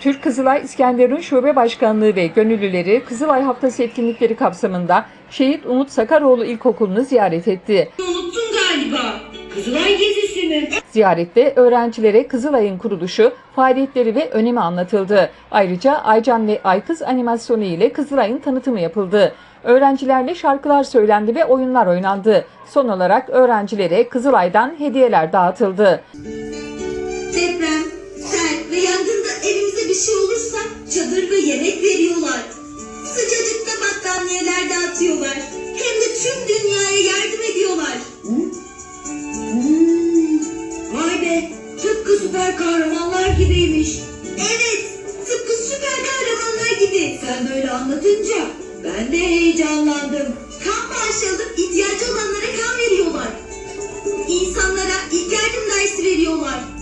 Türk Kızılay İskenderun Şube Başkanlığı ve gönüllüleri Kızılay Haftası etkinlikleri kapsamında Şehit Umut Sakaroğlu İlkokulu'nu ziyaret etti. Unuttun galiba. Kızılay gezisi mi? Ziyarette öğrencilere Kızılay'ın kuruluşu, faaliyetleri ve önemi anlatıldı. Ayrıca Aycan ve Aykız animasyonu ile Kızılay'ın tanıtımı yapıldı. Öğrencilerle şarkılar söylendi ve oyunlar oynandı. Son olarak öğrencilere Kızılay'dan hediyeler dağıtıldı. Deprem, olursa çadır ve yemek veriyorlar. Sıcacıkta battaniyeler dağıtıyorlar. Hem de tüm dünyaya yardım ediyorlar. Vay be. Tıpkı süper kahramanlar gibiymiş. Evet, tıpkı süper kahramanlar gibi. Sen böyle anlatınca ben de heyecanlandım. Kan bağışı alıp ihtiyacı olanlara kan veriyorlar. İnsanlara ilk yardım dersi veriyorlar.